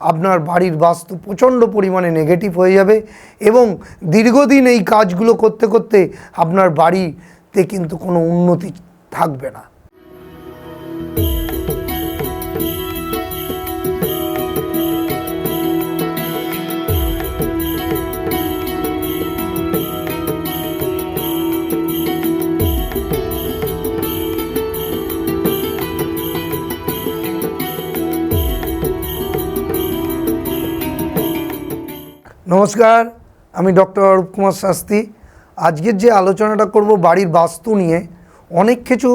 আপনার বাড়ির বাস্তু প্রচণ্ড পরিমাণে নেগেটিভ হয়ে যাবে এবং দীর্ঘদিন এই কাজগুলো করতে করতে আপনার বাড়িতে কিন্তু কোনো উন্নতি থাকবে না। নমস্কার, আমি ডক্টর অরূপ কুমার শাস্ত্রী। আজকের যে আলোচনাটা করব বাড়ির বাস্তু নিয়ে, অনেক কিছু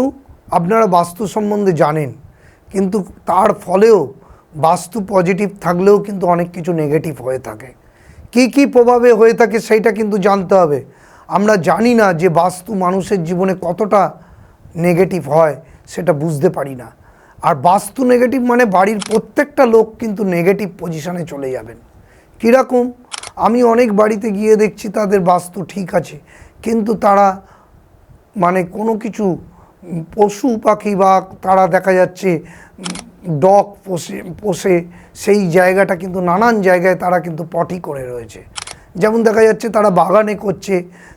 আপনারা বাস্তু সম্বন্ধে জানেন, কিন্তু তার ফলেও বাস্তু পজিটিভ থাকলেও কিন্তু অনেক কিছু নেগেটিভ হয়ে থাকে। কি কি প্রভাবে হয়ে থাকে সেইটা কিন্তু জানতে হবে। আমরা জানি না যে বাস্তু মানুষের জীবনে কতটা নেগেটিভ হয়, সেটা বুঝতে পারি না। আর বাস্তু নেগেটিভ মানে বাড়ির প্রত্যেকটা লোক কিন্তু নেগেটিভ পজিশনে চলে যাবেন। কীরকম? আমি অনেক বাড়িতে গিয়ে দেখছি তাদের বাস্তু ঠিক আছে, কিন্তু তারা মানে কোনো কিছু, পশু পাখি বা তারা দেখা যাচ্ছে ডগ পোষে পোষে সেই জায়গাটা কিন্তু নানান জায়গায় তারা কিন্তু পটি করে রয়েছে। যেমন দেখা যাচ্ছে তারা বাগানে করছে,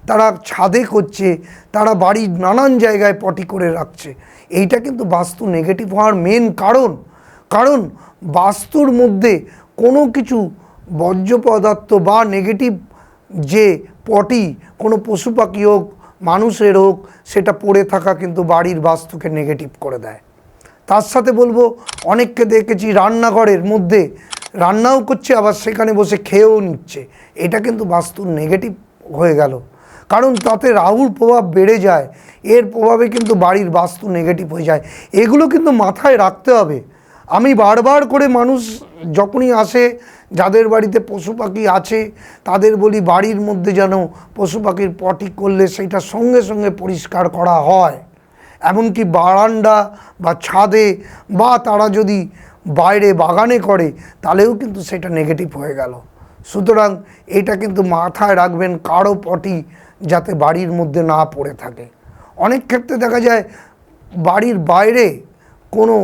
তারা ছাদে করছে, তারা বাড়ির নানান জায়গায় পটি করে রাখছে। এইটা কিন্তু বাস্তু নেগেটিভ হওয়ার মেন কারণ। কারণ বাস্তুর মধ্যে কোনো কিছু বর্জ্য পদার্থ বা নেগেটিভ যে পটি, কোনো পশু পাখি হোক, মানুষের হোক, সেটা পড়ে থাকা কিন্তু বাড়ির বাস্তুকে নেগেটিভ করে দেয়। তার সাথে বলব, অনেককে দেখেছি রান্নাঘরের মধ্যে রান্নাও করছে, আবার সেখানে বসে খেয়েও নিচ্ছে। এটা কিন্তু বাস্তুর নেগেটিভ হয়ে গেল। কারণ তাতে রাহুর প্রভাব বেড়ে যায়, এর প্রভাবে কিন্তু বাড়ির বাস্তু নেগেটিভ হয়ে যায়। এগুলো কিন্তু মাথায় রাখতে হবে। আমি বারবার করে মানুষ যখনই আসে, যাদের বাড়িতে পশু পাখি আছে, তাদের বলি বাড়ির মধ্যে যেন পশু পাখির পটি করলে সেটা সঙ্গে সঙ্গে পরিষ্কার করা হয়। এমনকি বারান্দা বা ছাদে বা তারা যদি বাইরে বাগানে করে, তাহলেও কিন্তু সেটা নেগেটিভ হয়ে গেল। সুতরাং এটা কিন্তু মাথায় রাখবেন কারও পটি যাতে বাড়ির মধ্যে না পড়ে থাকে। অনেক ক্ষেত্রে দেখা যায় বাড়ির বাইরে কোনো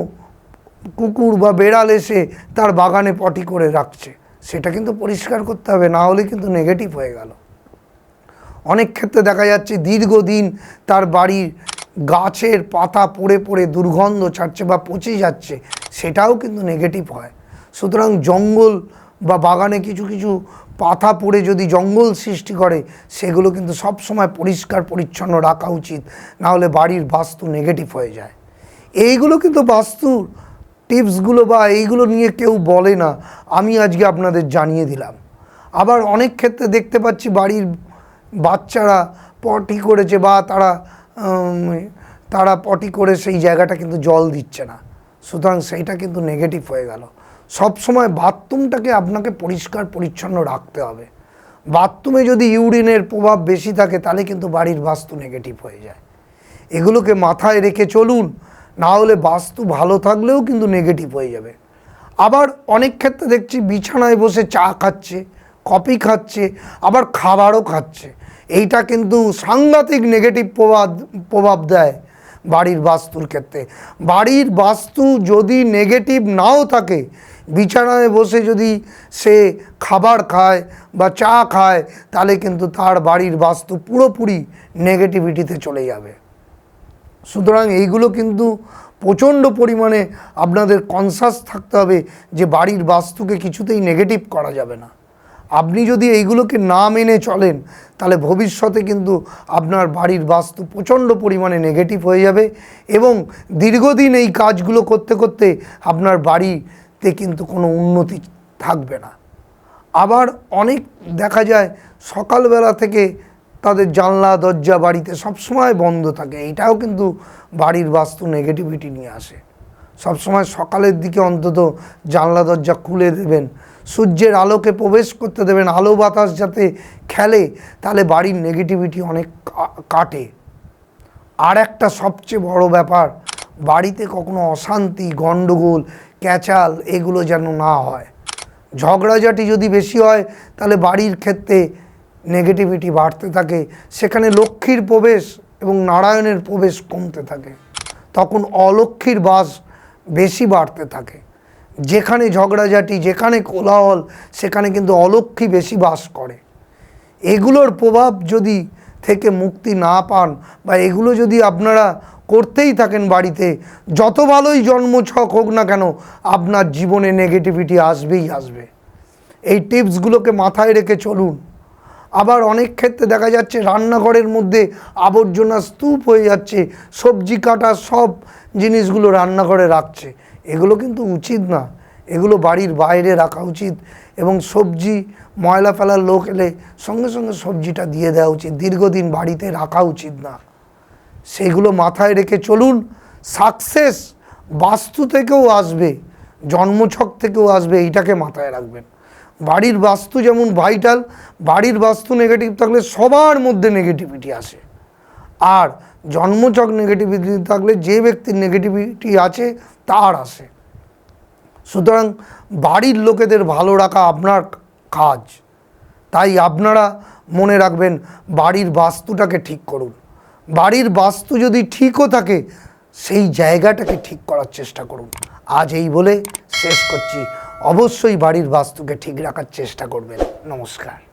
কুকুর বা বেড়াল এসে তার বাগানে পটি করে রাখছে। সেটা কিন্তু পরিষ্কার করতে হবে, না হলে কিন্তু নেগেটিভ হয়ে গেল। অনেক ক্ষেত্রে দেখা যাচ্ছে দীর্ঘদিন তার বাড়ির গাছের পাতা পড়ে পড়ে দুর্গন্ধ ছাড়ছে বা পচে যাচ্ছে, সেটাও কিন্তু নেগেটিভ হয়। সুতরাং জঙ্গল বা বাগানে কিছু কিছু পাতা পড়ে যদি জঙ্গল সৃষ্টি করে, সেগুলো কিন্তু সব সময় পরিষ্কার পরিচ্ছন্ন রাখা উচিত, না হলে বাড়ির বাস্তু নেগেটিভ হয়ে যায়। এইগুলো কিন্তু বাস্তুর টিপসগুলো বা এইগুলো নিয়ে কেউ বলে না, আমি আজকে আপনাদের জানিয়ে দিলাম। আবার অনেক ক্ষেত্রে দেখতে পাচ্ছি বাড়ির বাচ্চারা পটি করেছে বা তারা তারা পটি করে সেই জায়গাটা কিন্তু জল দিচ্ছে না। সুতরাং সেইটা কিন্তু নেগেটিভ হয়ে গেল। সব সময় বাথরুমটাকে আপনাকে পরিষ্কার, পরিচ্ছন্ন রাখতে হবে। বাথরুমে যদি ইউরিনের প্রভাব বেশি থাকে, তাহলে কিন্তু বাড়ির বাস্তু নেগেটিভ হয়ে যায়। এগুলোকে মাথায় রেখে চলুন না হলে বাস্তু ভালো থাকলেও কিন্তু নেগেটিভ হয়ে যাবে। আবার অনেক ক্ষেত্রে দেখছি বিছানায় বসে চা খাচ্ছে, কফি খাচ্ছে, আবার খাবারও খাচ্ছে। এইটা কিন্তু সাংঘাতিক নেগেটিভ প্রভাব প্রভাব দেয় বাড়ির বাস্তুর ক্ষেত্রে। বাড়ির বাস্তু যদি নেগেটিভ নাও থাকে, বিছানায় বসে যদি সে খাবার খায় বা চা খায়, তাহলে কিন্তু তার বাড়ির বাস্তু পুরোপুরি নেগেটিভিটিতে চলে যাবে। সুতরাং এইগুলো কিন্তু প্রচণ্ড পরিমাণে আপনাদের কনসাস থাকতে হবে যে বাড়ির বাস্তুকে কিছুতেই নেগেটিভ করা যাবে না। আপনি যদি এইগুলোকে না মেনে চলেন, তাহলে ভবিষ্যতে কিন্তু আপনার বাড়ির বাস্তু প্রচণ্ড পরিমাণে নেগেটিভ হয়ে যাবে এবং দীর্ঘদিন এই কাজগুলো করতে করতে আপনার বাড়িতে কিন্তু কোনো উন্নতি থাকবে না। আবার অনেক দেখা যায় সকালবেলা থেকে তাদের জানলা, দরজা, বাড়িতে সবসময় বন্ধ থাকে। এটাও কিন্তু বাড়ির বাস্তু নেগেটিভিটি নিয়ে আসে। সবসময় সকালের দিকে অন্তত জানলা, দরজা খুলে দেবেন। সূর্যের আলোকে প্রবেশ করতে দেবেন। আলো বাতাস যাতে খেলে, তাহলে বাড়ির নেগেটিভিটি অনেক কাটে। আর একটা সবচেয়ে বড় ব্যাপার, বাড়িতে কখনো অশান্তি গণ্ডগোল ক্যাচাল এগুলো যেন না হয়। ঝগড়াঝাটি যদি বেশি হয়, তাহলে বাড়ির ক্ষেত্রে নেগেটিভিটি বাড়তে থাকে, সেখানে লক্ষ্মীর প্রবেশ এবং নারায়ণের প্রবেশ কমতে থাকে। তখন অলক্ষ্মীর বাস বেশি বাড়তে থাকে। যেখানে ঝগড়াঝাটি, যেখানে কোলাহল, সেখানে কিন্তু অলক্ষী বেশি বাস করে। এগুলোর প্রভাব যদি থেকে মুক্তি না পান বা এগুলো যদি আপনারা করতেই থাকেন বাড়িতে, যত ভালোই জন্মছক হোক না কেন, আপনার জীবনে নেগেটিভিটি আসবেই আসবে। এই টিপসগুলোকে মাথায় রেখে চলুন। আবার অনেক ক্ষেত্রে দেখা যাচ্ছে রান্নাঘরের মধ্যে আবর্জনা স্তূপ হয়ে যাচ্ছে, সবজি কাটা সব জিনিসগুলো রান্নাঘরে রাখছে। এগুলো কিন্তু উচিত না। এগুলো বাড়ির বাইরে রাখা উচিত এবং সবজি, ময়লা ফেলার লোক এলে সঙ্গে সঙ্গে সবজিটা দিয়ে দেওয়া উচিত। দীর্ঘদিন বাড়িতে রাখা উচিত না। সেগুলো মাথায় রেখে চলুন সাকসেস বাস্তু থেকেও আসবে, জন্মছক থেকেও আসবে, এইটাকে মাথায় রাখবেন। বাড়ির বাস্তু যেমন ভাইটাল বাড়ির বাস্তু নেগেটিভ থাকলে সবার মধ্যে নেগেটিভিটি আসে। আর জন্মচক নেগেটিভিটি থাকলে যে ব্যক্তির নেগেটিভিটি আছে, তার আসে। সুতরাং বাড়ির লোকেদের ভালো রাখা আপনার কাজ। তাই আপনারা মনে রাখবেন, বাড়ির বাস্তুটাকে ঠিক করুন। বাড়ির বাস্তু যদি ঠিকও থাকে, সেই জায়গাটাকে ঠিক করার চেষ্টা করুন। আজ এই বলে শেষ করছি। অবশ্যই বাড়ির বাস্তুকে ঠিক রাখার চেষ্টা করবেন। নমস্কার।